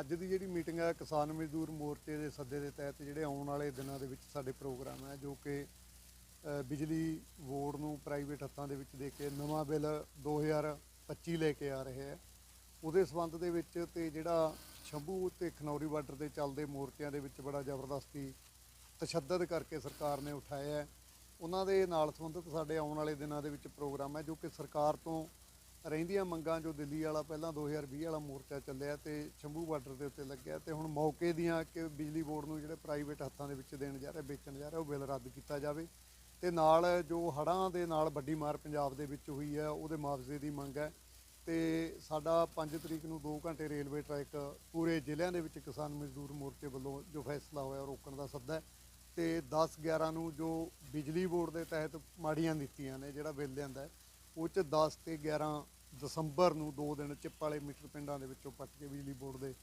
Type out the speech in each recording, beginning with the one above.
ਅੱਜ ਦੀ ਜਿਹੜੀ ਮੀਟਿੰਗ ਹੈ ਕਿਸਾਨ ਮਜ਼ਦੂਰ ਮੋਰਚੇ ਦੇ ਸੱਦੇ ਦੇ ਤਹਿਤ ਜਿਹੜੇ ਆਉਣ ਵਾਲੇ ਦਿਨਾਂ ਦੇ ਵਿੱਚ ਸਾਡੇ ਪ੍ਰੋਗਰਾਮ ਹੈ ਜੋ ਕਿ ਬਿਜਲੀ ਬੋਰਡ ਨੂੰ ਪ੍ਰਾਈਵੇਟ ਹੱਥਾਂ ਦੇ ਵਿੱਚ ਦੇ ਕੇ ਨਵਾਂ ਬਿੱਲ 2025 ਲੈ ਕੇ ਆ ਰਹੇ ਹੈ ਉਹਦੇ ਸਬੰਧ ਦੇ ਵਿੱਚ ਤੇ ਜਿਹੜਾ ਸ਼ੰਭੂ ਤੇ ਖਨੌਰੀ ਬਾਰਡਰ ਦੇ ਚੱਲਦੇ ਮੋਰਚਿਆਂ ਦੇ ਵਿੱਚ ਬੜਾ ਜ਼ਬਰਦਸਤੀ ਤਸ਼ੱਦਦ ਕਰਕੇ ਸਰਕਾਰ ਨੇ ਉਠਾਇਆ ਹੈ। ਉਹਨਾਂ ਦੇ ਨਾਲ ਸੰਬੰਧਿਤ ਸਾਡੇ ਆਉਣ ਵਾਲੇ ਦਿਨਾਂ ਦੇ ਵਿੱਚ ਪ੍ਰੋਗਰਾਮ ਹੈ, ਜੋ ਕਿ ਸਰਕਾਰ ਤੋਂ ਰਹਿੰਦੀਆਂ ਮੰਗਾਂ ਜੋ ਦਿੱਲੀ ਵਾਲਾ ਪਹਿਲਾਂ 2020 ਵਾਲਾ ਮੋਰਚਾ ਚੱਲਿਆ ਤੇ ਸ਼ੰਭੂ ਬਾਰਡਰ ਦੇ ਉੱਤੇ ਲੱਗਿਆ ਤੇ ਹੁਣ ਮੌਕੇ ਦੀਆਂ ਕਿ ਬਿਜਲੀ ਬੋਰਡ ਨੂੰ ਜਿਹੜੇ ਪ੍ਰਾਈਵੇਟ ਹੱਥਾਂ ਦੇ ਵਿੱਚ ਦੇਣ ਜਾ ਰਿਹਾ ਵੇਚਣ ਜਾ ਰਿਹਾ ਉਹ ਬਿੱਲ ਰੱਦ ਕੀਤਾ ਜਾਵੇ। ਤੇ ਨਾਲ ਜੋ ਹੜ੍ਹਾਂ ਦੇ ਨਾਲ ਵੱਡੀ ਮਾਰ ਪੰਜਾਬ ਦੇ ਵਿੱਚ ਹੋਈ ਹੈ ਉਹਦੇ ਮੁਆਵਜ਼ੇ ਦੀ ਮੰਗ ਹੈ। ਤੇ ਸਾਡਾ 5 ਤਰੀਕ ਨੂੰ 2 ਘੰਟੇ ਰੇਲਵੇ ਟਰੈਕ ਪੂਰੇ ਜ਼ਿਲ੍ਹਿਆਂ ਦੇ ਵਿੱਚ ਕਿਸਾਨ ਮਜ਼ਦੂਰ ਮੋਰਚੇ ਵੱਲੋਂ ਜੋ ਫੈਸਲਾ ਹੋਇਆ ਉਹ ਰੋਕਣ ਦਾ ਸੱਦਾ ਹੈ। ਤੇ 10 11 ਨੂੰ ਜੋ ਬਿਜਲੀ ਬੋਰਡ ਦੇ ਤਹਿਤ ਮਾੜੀਆਂ ਦਿੱਤੀਆਂ ਨੇ ਜਿਹੜਾ ਬਿੱਲ ਲਿਆਂਦਾ ਹੈ, ਉਹ ਚ 10 ਤੇ 11 ਦਸੰਬਰ ਨੂੰ ਦੋ ਦਿਨ ਚਿੱਪ ਵਾਲੇ ਮੀਟਰ ਪਿੰਡਾਂ ਦੇ ਵਿੱਚੋਂ ਪੱਟ ਕੇ ਬਿਜਲੀ ਬੋਰਡ ਦੇ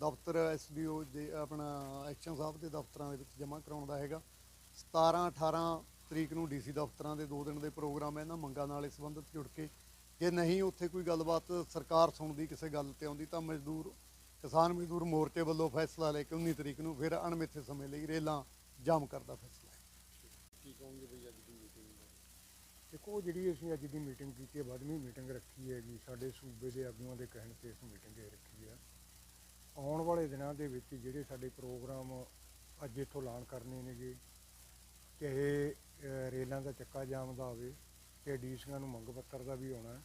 ਦਫ਼ਤਰ ਐਸਡੀਓ ਦੇ ਆਪਣਾ ਐਕਸ਼ਨ ਸਾਹਿਬ ਦੇ ਦਫ਼ਤਰਾਂ ਦੇ ਵਿੱਚ ਜਮ੍ਹਾਂ ਕਰਾਉਣ ਦਾ ਹੈਗਾ। 17 18 ਤਰੀਕ ਨੂੰ ਡੀਸੀ ਦਫ਼ਤਰਾਂ ਦੇ ਦੋ ਦਿਨ ਦੇ ਪ੍ਰੋਗਰਾਮ ਹੈ ਇਹਨਾਂ ਮੰਗਾਂ ਨਾਲ ਸੰਬੰਧਿਤ ਜੁੜ ਕੇ। ਜੇ ਨਹੀਂ ਉੱਥੇ ਕੋਈ ਗੱਲਬਾਤ ਸਰਕਾਰ ਸੁਣਦੀ, ਕਿਸੇ ਗੱਲ ਤੇ ਆਉਂਦੀ, ਤਾਂ ਮਜ਼ਦੂਰ, ਕਿਸਾਨ ਮਜ਼ਦੂਰ ਮੋਰਚੇ ਵੱਲੋਂ ਫੈਸਲਾ ਲੈ ਕੇ 19 ਤਰੀਕ ਨੂੰ ਫਿਰ ਅਣਮਿੱਥੇ ਸਮੇਂ ਲਈ ਰੇਲਾਂ ਜਾਮ ਕਰਦਾ ਫੈਸਲਾ ਹੈ। ਕੀ ਕਹੋਗੇ ਬਈ? ਦੇਖੋ ਜਿਹੜੀ ਅਸੀਂ ਅੱਜ ਦੀ ਮੀਟਿੰਗ ਕੀਤੀ ਹੈ ਵੱਧਵੀਂ ਮੀਟਿੰਗ ਰੱਖੀ ਹੈ ਜੀ ਸਾਡੇ ਸੂਬੇ ਦੇ ਆਗੂਆਂ ਦੇ ਕਹਿਣ ਤੇ ਇਸ ਮੀਟਿੰਗ ਇਹ ਰੱਖੀ ਹੈ। ਆਉਣ ਵਾਲੇ ਦਿਨਾਂ ਦੇ ਵਿੱਚ ਜਿਹੜੇ ਸਾਡੇ ਪ੍ਰੋਗਰਾਮ ਅੱਜ ਇੱਥੋਂ ਐਲਾਨ ਕਰਨੇ ਨੇਗੇ, ਚਾਹੇ ਰੇਲਾਂ ਦਾ ਚੱਕਾ ਜਾਮ ਦਾ ਹੋਵੇ ਤੇ ਡੀਸੀਆਂ ਨੂੰ ਮੰਗ ਪੱਤਰ ਦਾ ਵੀ ਆਉਣਾ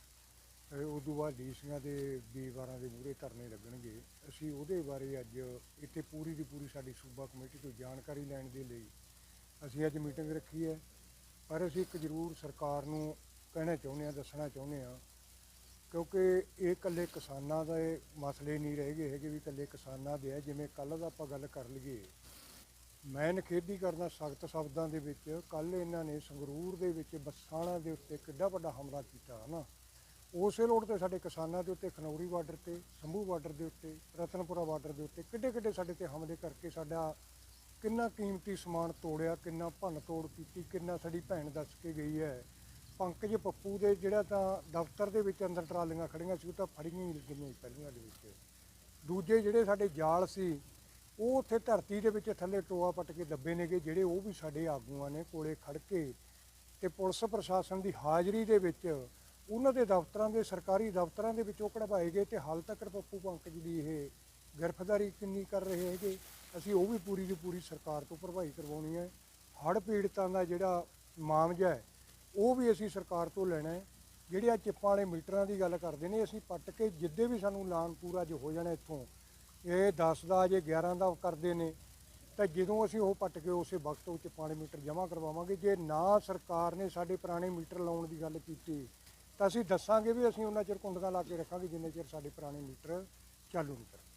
ਹੈ ਉਸ ਤੋਂ ਬਾਅਦ ਡੀਸੀਆਂ ਦੇ ਵੀਰਵਾਰਾਂ ਦੇ ਮੂਹਰੇ ਧਰਨੇ ਲੱਗਣਗੇ। ਅਸੀਂ ਉਹਦੇ ਬਾਰੇ ਅੱਜ ਇੱਥੇ ਪੂਰੀ ਦੀ ਪੂਰੀ ਸਾਡੀ ਸੂਬਾ ਕਮੇਟੀ ਤੋਂ ਜਾਣਕਾਰੀ ਲੈਣ ਦੇ ਲਈ ਅਸੀਂ ਅੱਜ ਮੀਟਿੰਗ ਰੱਖੀ ਹੈ। ਪਰ ਅਸੀਂ ਇੱਕ ਜ਼ਰੂਰ ਸਰਕਾਰ ਨੂੰ ਕਹਿਣਾ ਚਾਹੁੰਦੇ ਹਾਂ, ਦੱਸਣਾ ਚਾਹੁੰਦੇ ਹਾਂ, ਕਿਉਂਕਿ ਇਹ ਇਕੱਲੇ ਕਿਸਾਨਾਂ ਦਾ ਇਹ ਮਸਲੇ ਨਹੀਂ ਰਹਿ ਗਏ ਹੈਗੇ ਵੀ ਇਕੱਲੇ ਕਿਸਾਨਾਂ ਦੇ ਹੈ ਜਿਵੇਂ ਕੱਲ ਦਾ ਆਪਾਂ ਗੱਲ ਕਰ ਲਈਏ, ਮੈਂ ਨਖੇਦੀ ਕਰਦਾ ਸਖਤ ਸ਼ਬਦਾਂ ਦੇ ਵਿੱਚ ਕੱਲ ਇਹਨਾਂ ਨੇ ਸੰਗਰੂਰ ਦੇ ਵਿੱਚ ਬੱਸਾਂ ਦੇ ਉੱਤੇ ਕਿੱਡਾ ਵੱਡਾ ਹਮਲਾ ਕੀਤਾ, ਹਨਾ? ਉਸੇ ਰੋਡ ਤੇ ਸਾਡੇ ਕਿਸਾਨਾਂ ਦੇ ਉੱਤੇ, ਖਨੌਰੀ ਬਾਰਡਰ ਤੇ, ਸੰਭੂ ਬਾਰਡਰ ਦੇ ਉੱਤੇ, ਰਤਨਪੁਰਾ ਬਾਰਡਰ ਦੇ ਉੱਤੇ ਕਿੱਡੇ ਕਿੱਡੇ ਸਾਡੇ ਤੇ ਹਮਲੇ ਕਰਕੇ ਸਾਡਾ ਕਿੰਨਾ ਕੀਮਤੀ ਸਮਾਨ ਤੋੜਿਆ, ਕਿੰਨਾ ਭੰਨ ਤੋੜ ਕੀਤੀ, ਕਿੰਨਾ ਸਾਡੀ ਭੈਣ ਦੱਸ ਕੇ ਗਈ ਹੈ। ਪੰਕਜ ਪੱਪੂ ਦੇ ਜਿਹੜਾ ਤਾਂ ਦਫ਼ਤਰ ਦੇ ਵਿੱਚ ਅੰਦਰ ਟਰਾਲੀਆਂ ਖੜੀਆਂ ਸੀ, ਉਹ ਤਾਂ ਫੜੀਆਂ ਹੀ ਲੱਗੀਆਂ ਪਹਿਲੀਆਂ ਦੇ ਵਿੱਚ। ਦੂਜੇ ਜਿਹੜੇ ਸਾਡੇ ਜਾਲ ਸੀ, ਉਹ ਉੱਥੇ ਧਰਤੀ ਦੇ ਵਿੱਚ ਥੱਲੇ ਟੋਆ ਪੱਟ ਕੇ ਦੱਬੇ ਨੇਗੇ, ਜਿਹੜੇ ਉਹ ਵੀ ਸਾਡੇ ਆਗੂਆਂ ਨੇ ਕੋਲੇ ਖੜ ਕੇ ਤੇ ਪੁਲਿਸ ਪ੍ਰਸ਼ਾਸਨ ਦੀ ਹਾਜ਼ਰੀ ਦੇ ਵਿੱਚ ਉਹਨਾਂ ਦੇ ਦਫ਼ਤਰਾਂ ਦੇ, ਸਰਕਾਰੀ ਦਫ਼ਤਰਾਂ ਦੇ ਵਿੱਚ ਉਹ ਕਢਵਾਏ ਗਏ ਤੇ ਹਾਲ ਤੱਕ ਪੱਪੂ ਪੰਕਜ ਦੀ ਇਹ ਗ੍ਰਿਫਤਾਰੀ ਕਿੰਨੀ ਕਰ ਰਹੇ ਹੈਗੇ। ਅਸੀਂ ਉਹ ਵੀ ਪੂਰੀ ਦੀ ਪੂਰੀ ਸਰਕਾਰ ਤੋਂ ਭਰਵਾਈ ਕਰਵਾਉਣੀ ਹੈ। ਹੜ੍ਹ ਪੀੜਤਾਂ ਦਾ ਜਿਹੜਾ ਮਾਮਜਾ ਹੈ, ਉਹ ਵੀ ਅਸੀਂ ਸਰਕਾਰ ਤੋਂ ਲੈਣਾ ਹੈ। ਜਿਹੜੇ ਆ ਚਿੱਪਾਂ ਵਾਲੇ ਮੀਟਰਾਂ ਦੀ ਗੱਲ ਕਰਦੇ ਨੇ, ਅਸੀਂ ਪੱਟ ਕੇ ਜਿੱਦੇ ਵੀ ਸਾਨੂੰ ਐਲਾਨ ਪੂਰਾ ਜੋ ਹੋ ਜਾਣਾ ਇੱਥੋਂ, ਇਹ 10 ਦਾ ਜੇ 11 ਦਾ ਕਰਦੇ ਨੇ, ਤਾਂ ਜਦੋਂ ਅਸੀਂ ਉਹ ਪੱਟ ਕੇ ਉਸੇ ਵਕਤ ਉਹ ਚਿੱਪਾਂ ਵਾਲੇ ਮੀਟਰ ਜਮ੍ਹਾਂ ਕਰਵਾਵਾਂਗੇ। ਜੇ ਨਾ ਸਰਕਾਰ ਨੇ ਸਾਡੇ ਪੁਰਾਣੇ ਮੀਟਰ ਲਾਉਣ ਦੀ ਗੱਲ ਕੀਤੀ, ਤਾਂ ਅਸੀਂ ਦੱਸਾਂਗੇ ਵੀ ਅਸੀਂ ਉਹਨਾਂ ਚਿਰ ਕੁੰਡੀਆਂ ਲਾ ਕੇ ਰੱਖਾਂਗੇ ਜਿੰਨੇ ਚਿਰ ਸਾਡੇ ਪੁਰਾਣੇ ਮੀਟਰ ਚਾਲੂ ਨਹੀਂ ਕਰਦੇ।